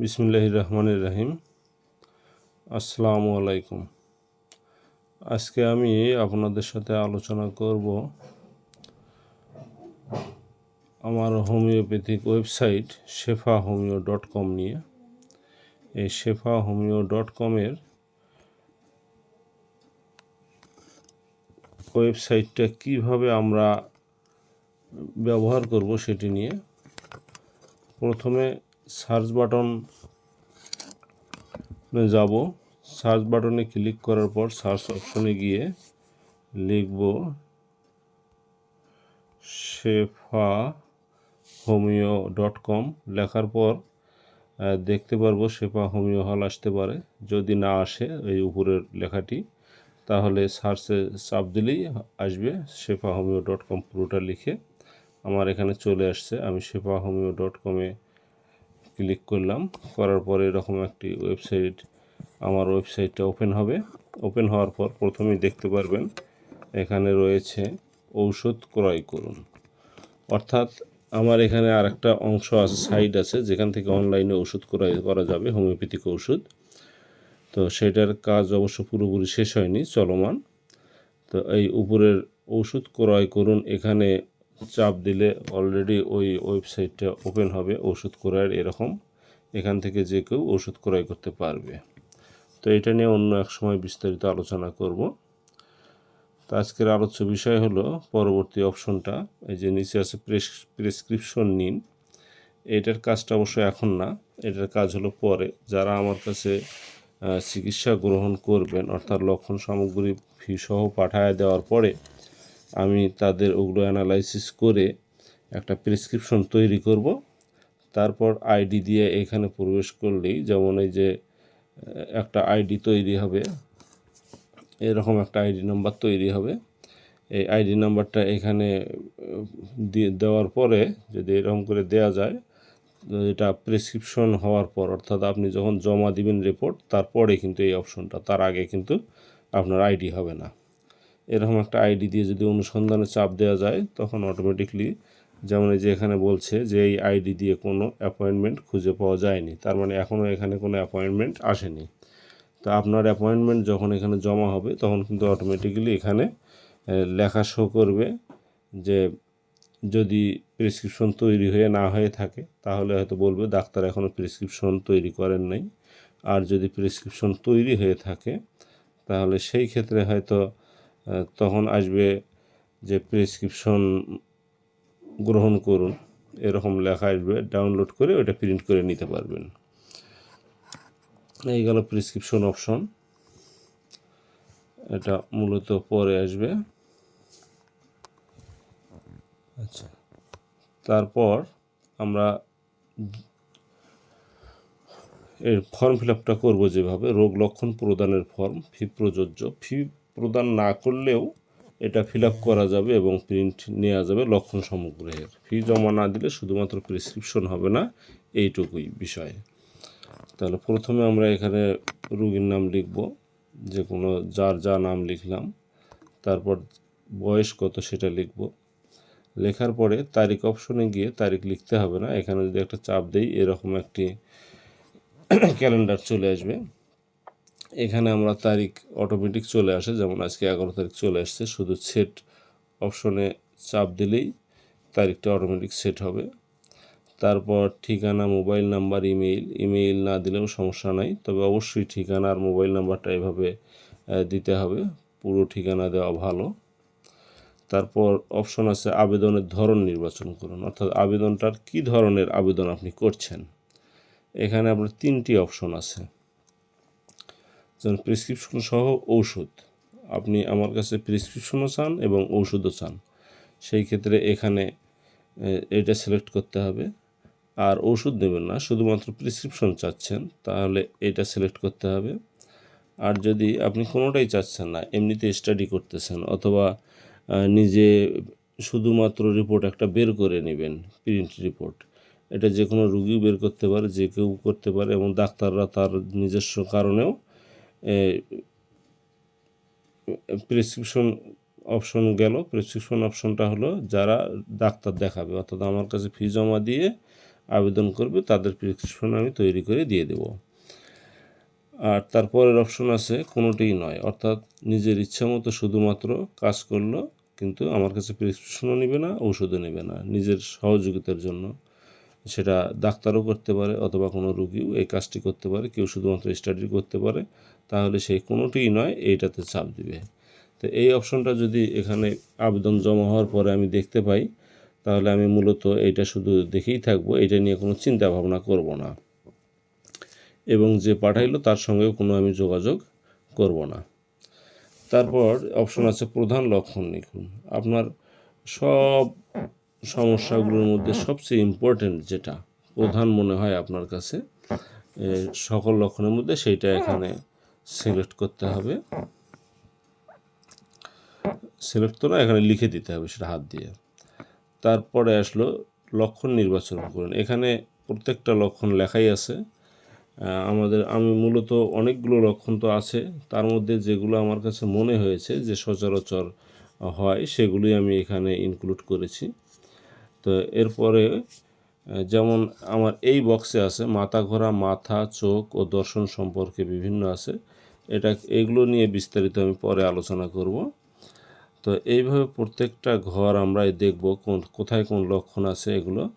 বিসমুল্লাহ রহমানুর রাহিম। আসসালামু আলাইকুম। আজকে আমি আপনাদের সাথে আলোচনা করব আমার homeopathic website Shefa homeo dot com নিয়ে। এই শেফা হোমিও ডট কমের ওয়েবসাইটটা কীভাবে আমরা ব্যবহার করব সেটি নিয়ে প্রথমে সার্চ বাটন যাব। সার্চ বাটনে ক্লিক করার পর সার্চ অপশনে গিয়ে লিখব শেফা হোমিও ডট কম। লেখার পর দেখতে পারব শেফা হোমিও হল আসতে পারে। যদি না আসে এই উপরের লেখাটি, তাহলে সার্চে চাপ দিলেই আসবে শেফা হোমিও ডট কম পুরোটা লিখে। আমার এখানে চলে আসছে। আমি শেফা হোমিও ডট কমে ক্লিক করলাম। করার পরে এরকম একটি ওয়েবসাইট আমার ওয়েবসাইটটা ওপেন হবে। ওপেন হওয়ার পর প্রথমেই দেখতে পারবেন, এখানে রয়েছে ঔষধ ক্রয় করুন। অর্থাৎ আমার এখানে আর একটা অংশ আছে সাইট আছে, যেখান থেকে অনলাইনে ওষুধ ক্রয় করা যাবে হোমিওপ্যাথিক ওষুধ তো সেটার কাজ অবশ্য পুরোপুরি শেষ হয়নি, চলমান। তো এই উপরের ওষুধ ক্রয় করুন, এখানে চাপ দিলে অলরেডি ওই ওয়েবসাইটটা ওপেন হবে, ওষুধ ক্রয়ের এরকম। এখান থেকে যে কেউ ওষুধ ক্রয় করতে পারবে। তো এটা নিয়ে অন্য এক সময় বিস্তারিত আলোচনা করব। তো আজকের আলোচ্য বিষয় হলো পরবর্তী অপশনটা, এই যে নিচে আছে প্রেস প্রেসক্রিপশন নিন। এটার কাজটা অবশ্য এখন না, এটার কাজ হলো পরে। যারা আমার কাছে চিকিৎসা গ্রহণ করবেন, অর্থাৎ লক্ষণ সামগ্রী ফি সহ পাঠায় দেওয়ার পরে আমি তাদের ওগুলো অ্যানালাইসিস করে একটা প্রেসক্রিপশন তৈরি করব। তারপর আইডি দিয়ে এখানে প্রবেশ করলেই যেমন এই যে, একটা আইডি তৈরি হবে, এরকম একটা আইডি নাম্বার তৈরি হবে। এই আইডি নাম্বারটা এখানে, দিয়ে দেওয়ার পরে যদি এরকম করে দেয়া যায়, এটা প্রেসক্রিপশন হওয়ার পর, অর্থাৎ আপনি যখন জমা দিবেন রিপোর্ট তারপরে কিন্তু এই অপশনটা তার আগে কিন্তু আপনার আইডি হবে না। এরকম একটা আইডি দিয়ে যদি অনুসন্ধানে চাপ দেওয়া যায়, তখন অটোমেটিকলি যেমন এই যে এখানে বলছে যে এই আইডি দিয়ে কোনো অ্যাপয়েন্টমেন্ট খুঁজে পাওয়া যায়নি। তার মানে এখনও এখানে কোনো অ্যাপয়েন্টমেন্ট আসেনি। তো আপনার অ্যাপয়েন্টমেন্ট যখন এখানে জমা হবে, তখন কিন্তু অটোমেটিক্যালি এখানে লেখা শো করবে যে যদি প্রেসক্রিপশন তৈরি হয়ে না হয়ে থাকে, তাহলে হয়তো বলবে ডাক্তার এখনও প্রেসক্রিপশন তৈরি করেন নাই। আর যদি প্রেসক্রিপশন তৈরি হয়ে থাকে, তাহলে সেই ক্ষেত্রে হয়তো তখন আসবে যে প্রেসক্রিপশন গ্রহণ করুন, এরকম লেখা আসবে ডাউনলোড করে ওটা প্রিন্ট করে নিতে পারবেন। এই গেল প্রেসক্রিপশন অপশন এটা মূলত পরে আসবে। আচ্ছা তারপর আমরা এর ফর্ম ফিল আপটা করব যেভাবে, রোগ লক্ষণ প্রদানের ফর্ম ফি প্রযোজ্য ফি প্রদান না করলেও এটা ফিল করা যাবে এবং প্রিন্ট নেওয়া যাবে লক্ষণ সমগ্রের ফি জমা না দিলে শুধুমাত্র প্রেসক্রিপশন হবে না, এইটুকুই বিষয়। তাহলে প্রথমে আমরা এখানে রুগীর নাম লিখব যে কোনো যার যা নাম লিখলাম, তারপর বয়স কত সেটা লিখব। লেখার পরে তারিখ অপশনে গিয়ে তারিখ লিখতে হবে না, এখানে যদি একটা চাপ দেই, এরকম একটি ক্যালেন্ডার চলে আসবে। এখানে আমরা তারিখ অটোমেটিক চলে আসে, যেমন আজকে এগারো তারিখ চলে আসছে, শুধু সেট অপশনে চাপ দিলেই তারিখটা অটোমেটিক সেট হবে। তারপর ঠিকানা মোবাইল নাম্বার ইমেইল ইমেইল না দিলেও সমস্যা নাই, তবে অবশ্যই ঠিকানা আর মোবাইল নাম্বারটা এভাবে দিতে হবে, পুরো ঠিকানা দেওয়া ভালো। তারপর অপশন আছে আবেদনের ধরন নির্বাচন করুন, অর্থাৎ আবেদনটার কি ধরনের আবেদন আপনি করছেন। এখানে আপনার তিনটি অপশন আছে। যেমন প্রেসক্রিপশন সহ ঔষধ। আপনি আমার কাছে প্রেসক্রিপশনও চান এবং ঔষধও চান। সেই ক্ষেত্রে এখানে এটা সিলেক্ট করতে হবে। আর ওষুধ নেবেন না, শুধুমাত্র প্রেসক্রিপশন চাচ্ছেন, তাহলে এটা সিলেক্ট করতে হবে। আর যদি আপনি কোনোটাই চাচ্ছেন না, এমনিতে স্টাডি করতেছেন অথবা নিজে শুধুমাত্র রিপোর্ট একটা বের করে নেবেন প্রিন্ট রিপোর্ট এটা যে কোনো রুগী বের করতে পারে, যে কেউ করতে পারে এবং ডাক্তাররা তার নিজস্ব কারণেও প্রেসক্রিপশন অপশন গেল। প্রেসক্রিপশন অপশনটা হলো যারা ডাক্তার দেখাবে, অর্থাৎ আমার কাছে ফি জমা দিয়ে আবেদন করবে, তাদের প্রেসক্রিপশন আমি তৈরি করে দিয়ে দেব। আর তারপরের অপশন আছে, কোনোটিই নয়। অর্থাৎ নিজের ইচ্ছা মতো শুধুমাত্র কাজ করল, কিন্তু আমার কাছে প্রেসক্রিপশনও নেবে না ওষুধও নেবে না। নিজের সহযোগিতার জন্য সেটা ডাক্তারও করতে পারে, অথবা কোনো রুগীও এই কাজটি করতে পারে। কেউ শুধুমাত্র স্টাডি করতে পারে। তাহলে সেই কোনোটিই নয়, এইটাতে চাপ দিবে। তো এই অপশনটা যদি এখানে আবেদন জমা হওয়ার পরে আমি দেখতে পাই, তাহলে আমি মূলত এইটা শুধু দেখেই থাকব এটা নিয়ে কোনো চিন্তা ভাবনা করব না। এবং যে পাঠাইলো তার সঙ্গেও কোনো আমি যোগাযোগ করব না। তারপর অপশন আছে প্রধান লক্ষণ লিখুন। আপনার সব সমস্যাগুলোর মধ্যে সবচেয়ে ইম্পর্টেন্ট যেটা, প্রধান মনে হয় আপনার কাছে সকল লক্ষণের মধ্যে সেইটা এখানে সিলেক্ট করতে হবে। সিলেক্ট তো না, এখানে লিখে দিতে হবে সেটা হাত দিয়ে। তারপরে আসলো লক্ষণ নির্বাচন করুন। এখানে প্রত্যেকটা লক্ষণ লেখাই আছে। আমাদের, আমি মূলত অনেকগুলো লক্ষণ তো আছে। তার মধ্যে যেগুলো আমার কাছে মনে হয়েছে যে সচরাচর হয়, সেগুলি আমি এখানে ইনক্লুড করেছি। তো এরপরে যেমন আমার এই বক্সে আছে, মাথা ঘোরা, মাথা, চোখ ও দর্শন সম্পর্কে বিভিন্ন আছে। এটা এগুলো নিয়ে বিস্তারিত আমি পরে আলোচনা করব। তো এইভাবে প্রত্যেকটা ঘর আমরা দেখব কোন, কোথায় কোন লক্ষণ আছে এগুলো।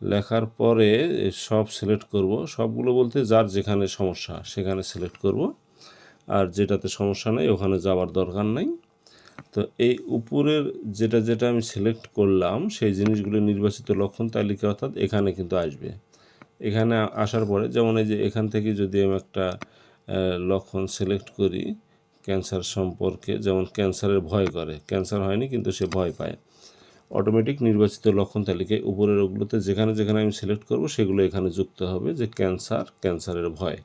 লেখার পরে সব সিলেক্ট করব। সবগুলো বলতে যার যেখানে সমস্যা, সেখানে সিলেক্ট করব। আর যেটাতে সমস্যা নেই, ওখানে যাওয়ার দরকার নাই। তো এই উপরের যেটা যেটা আমি সিলেক্ট করলাম, সেই জিনিসগুলো নির্বাচিত লক্ষণ তালিকা অর্থাৎ এখানে কিন্তু আসবে। এখানে আসার পরে, যেমন এই যে এখান থেকে যদি আমি একটা লক্ষণ সিলেক্ট করি ক্যান্সার সম্পর্কে, যেমন ক্যান্সারের ভয় করে। ক্যান্সার হয়নি, কিন্তু সে ভয় পায়। অটোমেটিক নির্বাচিত লক্ষণ তালিকায় উপরের ওগুলোতে যেখানে যেখানে আমি সিলেক্ট করব, সেগুলো এখানে যুক্ত হবে যে ক্যান্সার ক্যান্সারের ভয়।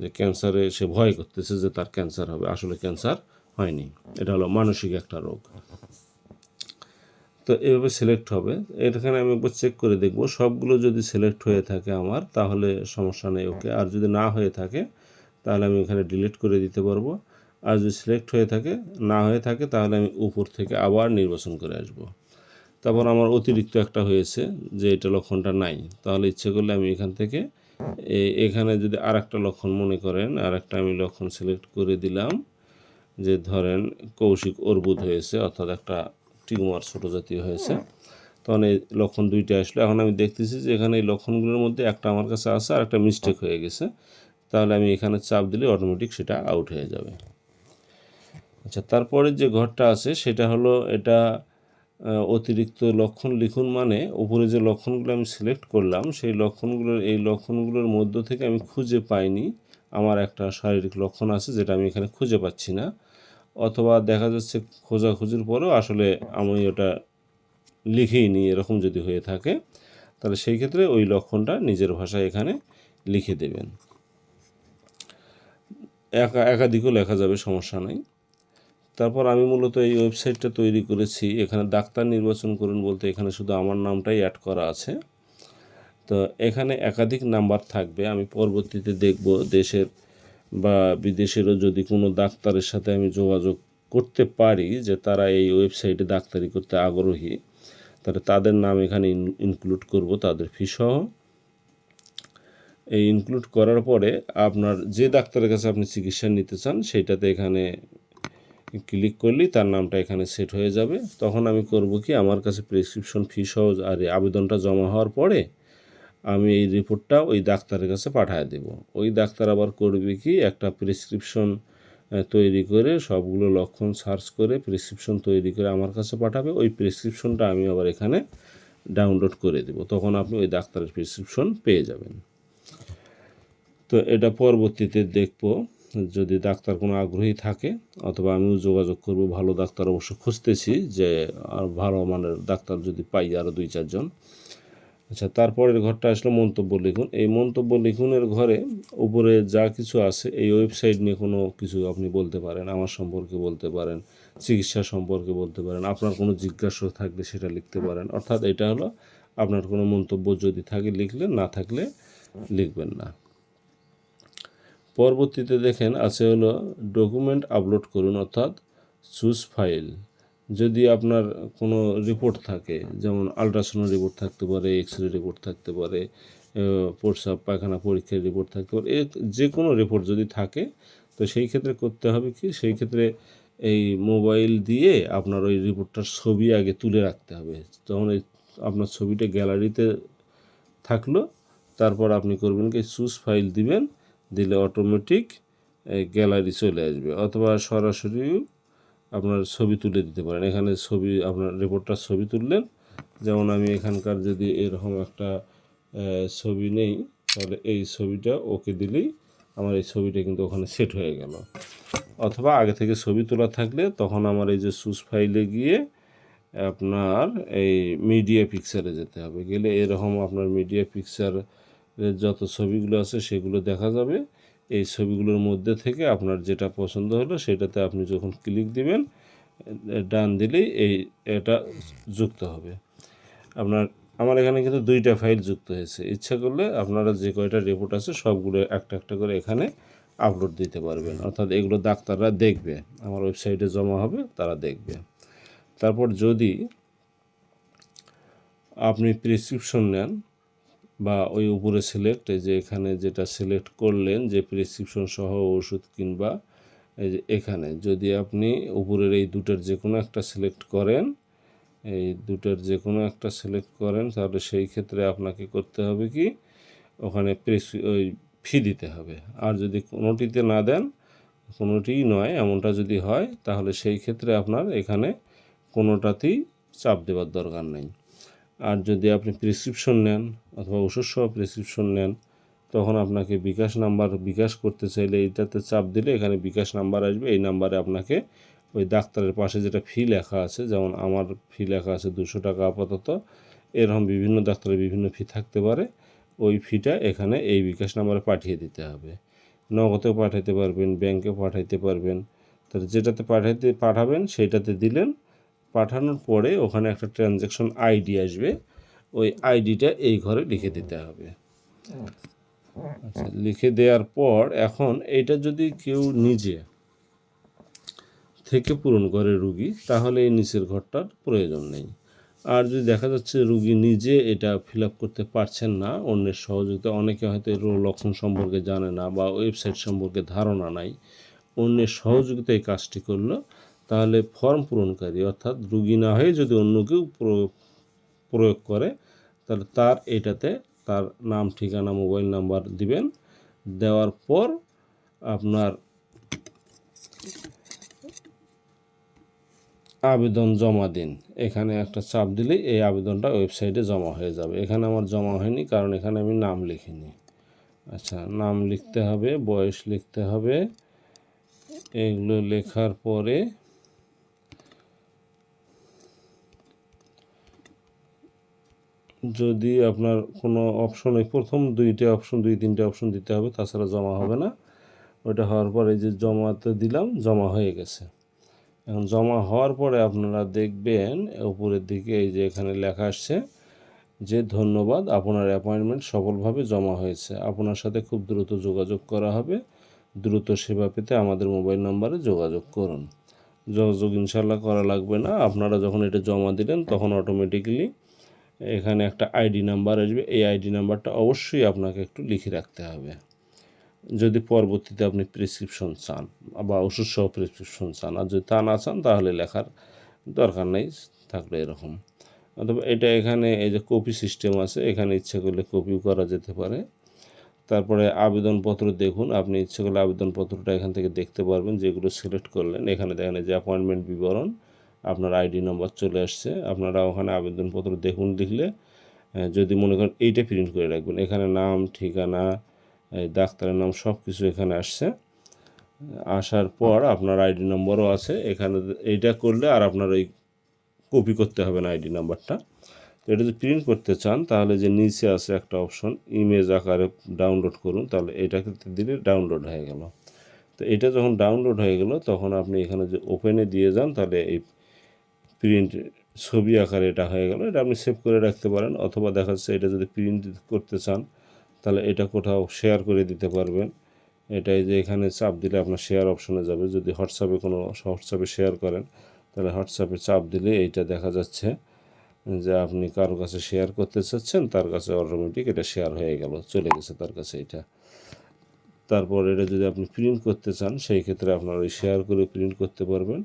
যে ক্যান্সারে সে ভয় করতেছে যে তার ক্যান্সার হবে, আসলে ক্যান্সার হয়নি। এটা হলো মানসিক একটা রোগ। তো এভাবে সিলেক্ট হবে। এখানে আমি একবার চেক করে দেখব। সবগুলো যদি সিলেক্ট হয়ে থাকে আমার, তাহলে সমস্যা নেই ওকে আর যদি না হয়ে থাকে তাহলে আমি এখানে ডিলিট করে দিতে পারব। আর যদি সিলেক্ট হয়ে থাকে, না হয়ে থাকে, তাহলে আমি উপর থেকে আবার নির্বাচন করে আসব। তারপর আমার অতিরিক্ত একটা হয়েছে যে এটা লক্ষণটা নাই। তাহলে ইচ্ছে করলে আমি এখান থেকে এখানে যদি আর একটা লক্ষণ মনে করেন আর একটা আমি লক্ষণ সিলেক্ট করে দিলাম যে ধরেন কৌশিক অর্বুদ হয়েছে, অর্থাৎ একটা টিউমার ছোটো জাতীয় হয়েছে। তখন এই লক্ষণ দুইটা আসলো। এখন আমি দেখতেছি যে এখানে এই লক্ষণগুলোর মধ্যে একটা আমার কাছে আছে আর একটা মিস্টেক হয়ে গেছে। তাহলে আমি এখানে চাপ দিলে অটোমেটিক সেটা আউট হয়ে যাবে। আচ্ছা তারপরে যে ঘরটা আছে সেটা হলো এটা অতিরিক্ত লক্ষণ লিখুন মানে উপরে যে লক্ষণগুলো আমি সিলেক্ট করলাম সেই লক্ষণগুলোর এই লক্ষণগুলোর মধ্য থেকে আমি খুঁজে পাইনি। আমার একটা শারীরিক লক্ষণ আছে যেটা আমি এখানে খুঁজে পাচ্ছি না। অথবা দেখা যাচ্ছে খোঁজাখুঁজির পরেও আসলে আমি ওটা লিখেই নি এরকম যদি হয়ে থাকে, তাহলে সেই ক্ষেত্রে ওই লক্ষণটা নিজের ভাষায় এখানে লিখে দেবেন। একা একাধিকও লেখা যাবে, সমস্যা নেই। তারপর আমি মূলত এই ওয়েবসাইটটা তৈরি করেছি। এখানে ডাক্তার নির্বাচন করুন বলতে এখানে শুধু আমার নামটাই অ্যাড করা আছে। তো এখানে একাধিক নাম্বার থাকবে। আমি পরবর্তীতে দেখব দেশের বা বিদেশেরও যদি কোনো ডাক্তারের সাথে আমি যোগাযোগ করতে পারি যে তারা এই ওয়েবসাইটে ডাক্তারি করতে আগ্রহী, তাহলে তাদের নাম এখানে ইনক্লুড করব, তাদের ফি সহ। এই ইনক্লুড করার পরে আপনার যে ডাক্তারের কাছে আপনি চিকিৎসা নিতে চান, সেইটাতে এখানে ক্লিক করলেই তার নামটা এখানে সেট হয়ে যাবে। তখন আমি করব কি, আমার কাছে প্রেসক্রিপশন ফি সহ আর আবেদনটা জমা হওয়ার পরে আমি এই রিপোর্টটা ওই ডাক্তারের কাছে পাঠিয়ে দেব। ওই ডাক্তার আবার করবে কি, একটা প্রেসক্রিপশন তৈরি করে সবগুলো লক্ষণ সার্চ করে প্রেসক্রিপশন তৈরি করে আমার কাছে পাঠাবে। ওই প্রেসক্রিপশনটা আমি আবার এখানে ডাউনলোড করে দেব। তখন আপনি ওই ডাক্তারের প্রেসক্রিপশন পেয়ে যাবেন। তো এটা পরবর্তীতে দেখব যদি ডাক্তার কোনো আগ্রহী থাকে, অথবা আমিও যোগাযোগ করব। ভালো ডাক্তার অবশ্য খুঁজতেছি যে আর ভালো মানের ডাক্তার যদি পাই আরও দুই চারজন আচ্ছা তারপরের ঘরটা আসলো মন্তব্য লিখুন। এই মন্তব্য লিখুনের ঘরে উপরে যা কিছু আছে, এই ওয়েবসাইট নিয়ে কোনো কিছু আপনি বলতে পারেন, আমার সম্পর্কে বলতে পারেন, চিকিৎসা সম্পর্কে বলতে পারেন, আপনার কোনো জিজ্ঞাসা থাকলে সেটা লিখতে পারেন। অর্থাৎ এটা হলো আপনার কোনো মন্তব্য যদি থাকে লিখলেন না থাকলে লিখবেন না। পরবর্তীতে দেখেন আছে হলো ডকুমেন্ট আপলোড করুন অর্থাৎ চুজ ফাইল যদি আপনার কোনো রিপোর্ট থাকে যেমন আলট্রাসাউন্ড রিপোর্ট থাকতে পারে এক্স রে রিপোর্ট থাকতে পারে আহ, প্রস্রাব পায়খানা পরীক্ষার রিপোর্ট থাকতে পারে এ যে কোনো রিপোর্ট যদি থাকে তো সেই ক্ষেত্রে করতে হবে কি সেই ক্ষেত্রে এই মোবাইল দিয়ে আপনার ওই রিপোর্টটার ছবি আগে তুলে রাখতে হবে। তখন এই আপনার ছবিটা গ্যালারিতে থাকল তারপর আপনি করবেন কি চুজ ফাইল দিবেন দিলে অটোমেটিক গ্যালারি চলে আসবে। অথবা সরাসরি আপনার ছবি তুলে দিতে পারেন। এখানে ছবি, আপনার রিপোর্টটার ছবি তুললেন। যেমন আমি এখানকার যদি এরকম একটা ছবি নেই, তাহলে এই ছবিটা ওকে দিলেই আমার এই ছবিটা কিন্তু ওখানে সেট হয়ে গেল। অথবা আগে থেকে ছবি তোলা থাকলে তখন আমার এই যে সুস ফাইলে গিয়ে আপনার এই মিডিয়া পিকচারে যেতে হবে। গেলে এরকম আপনার মিডিয়া পিকচারের যত ছবিগুলো আছে সেগুলো দেখা যাবে। এই ছবিগুলোর মধ্যে থেকে আপনার যেটা পছন্দ হলো সেটাতে আপনি যখন ক্লিক দিবেন ডান দিলেই এই, এটা যুক্ত হবে। আপনার, আমার এখানে কিন্তু দুইটা ফাইল যুক্ত হয়েছে। ইচ্ছা করলে আপনারা যে কয়টা রিপোর্ট আছে সবগুলো একটা একটা করে এখানে আপলোড দিতে পারবেন। অর্থাৎ এগুলো ডাক্তাররা দেখবে। আমার ওয়েবসাইটে জমা হবে, তারা দেখবে। তারপর যদি আপনি প্রেসক্রিপশন নেন বা ওই উপরে সিলেক্ট এই যে এখানে যেটা সিলেক্ট করলেন, যে প্রেসক্রিপশন সহ ওষুধ কিংবা এই যে এখানে। যদি আপনি উপরের এই দুটোর যে কোনো একটা সিলেক্ট করেন, এই দুটোর যে কোনো একটা সিলেক্ট করেন, তাহলে সেই ক্ষেত্রে আপনাকে করতে হবে কি, ওখানে প্রেস ওই ফি দিতে হবে। আর যদি কোনোটিতে না দেন, কোনোটিই নয়, এমনটা যদি হয়, তাহলে সেই ক্ষেত্রে আপনার এখানে কোনোটাতেই চাপ দেওয়ার দরকার নেই। আর যদি আপনি প্রেসক্রিপশন নেন অথবা ওষুধ সহ প্রেসক্রিপশন নেন, তখন আপনাকে বিকাশ নাম্বার, বিকাশ করতে চাইলে এইটাতে চাপ দিলে এখানে বিকাশ নাম্বার আসবে। এই নাম্বারে আপনাকে ওই ডাক্তারের পাশে যেটা ফি লেখা আছে, যেমন আমার ফি লেখা আছে দুশো টাকা আপাতত, এরকম বিভিন্ন ডাক্তারের বিভিন্ন ফি থাকতে পারে। ওই ফিটা এখানে এই বিকাশ নাম্বারে পাঠিয়ে দিতে হবে। নগদেও পাঠাইতে পারবেন ব্যাংকে পাঠাইতে পারবেন। তাহলে যেটাতে পাঠাইতে, পাঠাবেন, সেইটাতে দিলেন পাঠানোর পরে ওখানে একটা ট্রানজ্যাকশন আইডি আসবে। ওই আইডিটা এই ঘরে লিখে দিতে হবে। আচ্ছা লিখে দেওয়ার পর এখন এটা যদি কেউ নিজে থেকে পূরণ করে রুগী, তাহলে এই নিচের ঘরটার প্রয়োজন নেই। আর যদি দেখা যাচ্ছে রুগী নিজে এটা ফিল করতে পারছেন না, অন্যের সহযোগিতা, অনেকে হয়তো এর লক্ষণ সম্পর্কে জানে না বা ওয়েবসাইট সম্পর্কে ধারণা নাই, অন্যের সহযোগিতা এই কাজটি করল তাহলে ফর্ম পূরণকারী, অর্থাৎ রুগী না হয়ে যদি অন্য কেউ প্র- প্রয়োগ করে, তাহলে তার এটাতে তার নাম, ঠিকানা, মোবাইল নাম্বার দিবেন। দেওয়ার পর আপনার আবেদন জমা দিন। এখানে একটা চাপ দিলেই এই আবেদনটা ওয়েবসাইটে জমা হয়ে যাবে। এখানে আমার জমা হয়নি, কারণ এখানে আমি নাম লিখিনি। আচ্ছা নাম লিখতে হবে, বয়স লিখতে হবে। এগুলো লেখার পরে যদি আপনার কোনো অপশন প্রথম দুইটা অপশন দুই, তিনটে অপশন দিতে হবে, তাছাড়া জমা হবে না। ওটা হওয়ার পরে যে জমাতে দিলাম, জমা হয়ে গেছে। এখন জমা হওয়ার পরে আপনারা দেখবেন, উপরের দিকে এই যে এখানে লেখা আসছে যে, ধন্যবাদ, আপনার অ্যাপয়েন্টমেন্ট সফলভাবে জমা হয়েছে। আপনার সাথে খুব দ্রুত যোগাযোগ করা হবে। দ্রুত সেবা পেতে আমাদের মোবাইল নম্বরে যোগাযোগ করুন। যোগাযোগ ইনশাল্লাহ করা লাগবে না। আপনারা যখন এটা জমা দিলেন, তখন অটোমেটিক্যালি এখানে একটা আইডি নাম্বার আসবে। এই আইডি নাম্বারটা অবশ্যই আপনাকে একটু লিখে রাখতে হবে। যদি পরবর্তীতে আপনি প্রেসক্রিপশন চান বা ওষুধ সহ প্রেসক্রিপশন চান, আর যদি তা না চান, তাহলে লেখার দরকার নেই থাকলে এরকম। অথবা এটা এখানে এই যে কপি সিস্টেম আছে, এখানে ইচ্ছে করলে কপিও করা যেতে পারে। তারপরে আবেদনপত্র দেখুন, আপনি ইচ্ছে করলে আবেদনপত্রটা এখান থেকে দেখতে পারবেন, যেগুলো সিলেক্ট করলেন। এখানে দেখেন যে অ্যাপয়েন্টমেন্ট বিবরণ। আপনার আইডি নম্বর চলে আসছে। আপনারা ওখানে আবেদনপত্র দেখুন লিখলে যদি মনে করেন এইটা প্রিন্ট করে রাখবেন। এখানে নাম, ঠিকানা ডাক্তারের নাম সব কিছু এখানে আসছে। আসার পর আপনার আইডি নম্বরও আছে। এখানে এইটা করলে আর আপনার ওই কপি করতে হবে না আইডি নাম্বারটা। তো এটা যদি প্রিন্ট করতে চান, তাহলে যে নিচে আছে একটা অপশন ইমেজ আকারে ডাউনলোড করুন, তাহলে এটাকে দিলে ডাউনলোড হয়ে গেল। তো এটা যখন ডাউনলোড হয়ে গেল, তখন আপনি এখানে যে ওপেনে দিয়ে যান, তাহলে এই প্রিন্ট ছবি আকারে এটা হয়ে গেল, এটা আপনি সেভ করে রাখতে পারেন, অথবা দেখা যাচ্ছে এটা যদি প্রিন্ট করতে চান, তাহলে এটা কোথাও শেয়ার করে দিতে পারবেন। এটাই যে এখানে চাপ দিলে আপনার শেয়ার অপশনে যাবে। যদি হোয়াটসঅ্যাপে কোনো হোয়াটসঅ্যাপে শেয়ার করেন, তাহলে হোয়াটসঅ্যাপে চাপ দিলে এইটা দেখা যাচ্ছে যে আপনি কারও কাছে শেয়ার করতে চাচ্ছেন, তার কাছে অটোমেটিক এটা শেয়ার হয়ে গেল, চলে গেছে তার কাছে এটা তারপর এটা যদি আপনি প্রিন্ট করতে চান, সেই ক্ষেত্রে আপনার ওই শেয়ার করে প্রিন্ট করতে পারবেন।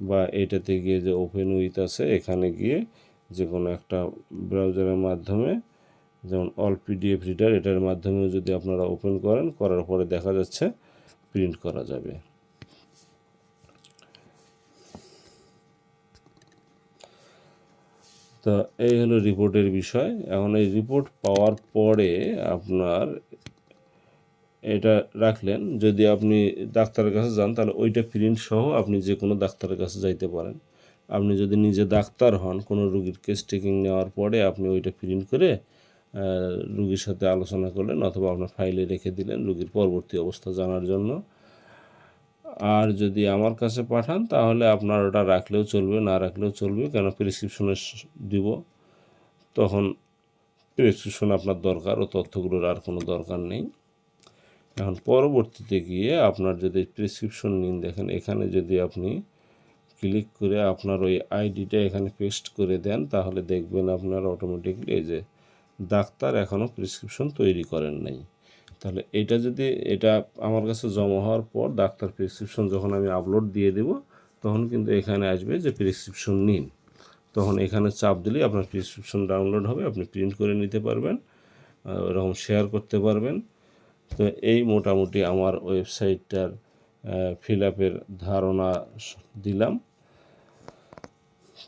বা এটাতে গিয়ে যে ওপেন উইথ আছে, এখানে গিয়ে যে কোনো একটা ব্রাউজারের মাধ্যমে, যেমন অল পিডিএফ রিডার এটার মাধ্যমেও যদি আপনারা ওপেন করেন, করার পরে দেখা যাচ্ছে প্রিন্ট করা যাবে। তো এই হলো রিপোর্টের বিষয়। এখন এই রিপোর্ট পাওয়ার পরে আপনার এটা রাখলেন, যদি আপনি ডাক্তারের কাছে যান, তাহলে ওইটা প্রিন্ট সহ আপনি যে কোনো ডাক্তারের কাছে যাইতে পারেন। আপনি যদি নিজে ডাক্তার হন, কোনো রুগীর কেস টেকিং নেওয়ার পরে আপনি ওইটা প্রিন্ট করে রুগীর সাথে আলোচনা করলেন অথবা আপনার ফাইলে রেখে দিলেন রুগীর পরবর্তী অবস্থা জানার জন্য। আর যদি আমার কাছে পাঠান, তাহলে আপনার ওটা রাখলেও চলবে, না রাখলেও চলবে, কেন প্রেসক্রিপশনে দিব। তখন প্রেসক্রিপশন আপনার দরকার ও তথ্যগুলোর আর কোনো দরকার নেই। এখন পরবর্তীতে গিয়ে আপনার যদি প্রেসক্রিপশন নিন দেখেন এখানে যদি আপনি ক্লিক করে আপনার ওই আইডিটা এখানে পেস্ট করে দেন তাহলে দেখবেন আপনার অটোমেটিকলি এই যে ডাক্তার এখনও প্রেসক্রিপশন তৈরি করেন নাই। তাহলে এটা যদি এটা আমার কাছে জমা হওয়ার পর ডাক্তার প্রেসক্রিপশন যখন আমি আপলোড দিয়ে দেব তখন কিন্তু এখানে আসবে যে প্রেসক্রিপশন নিন। তখন এখানে চাপ দিলেই আপনার প্রেসক্রিপশন ডাউনলোড হবে আপনি প্রিন্ট করে নিতে পারবেন আহ, ওরকম শেয়ার করতে পারবেন। তো এই মোটামুটি আমার ওয়েবসাইটটার ফিল আপের ধারণা দিলাম।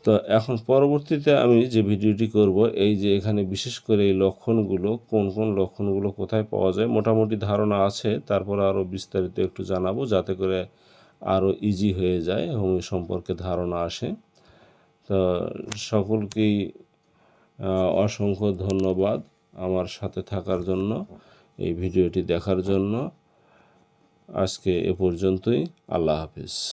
তো এখন পরবর্তীতে আমি যে ভিডিওটি করব, এই যে এখানে বিশেষ করে এই লক্ষণগুলো, কোন কোন লক্ষণগুলো কোথায় পাওয়া যায়, মোটামুটি ধারণা আছে, তারপর আরও বিস্তারিত একটু জানাব যাতে করে আরও ইজি হয়ে যায় হোমিও সম্পর্কে ধারণা আসে। তো সকলকেই অসংখ্য ধন্যবাদ আমার সাথে থাকার জন্য। এই ভিডিওটি দেখার জন্য আজকে এ পর্যন্তই। আল্লাহ হাফিজ।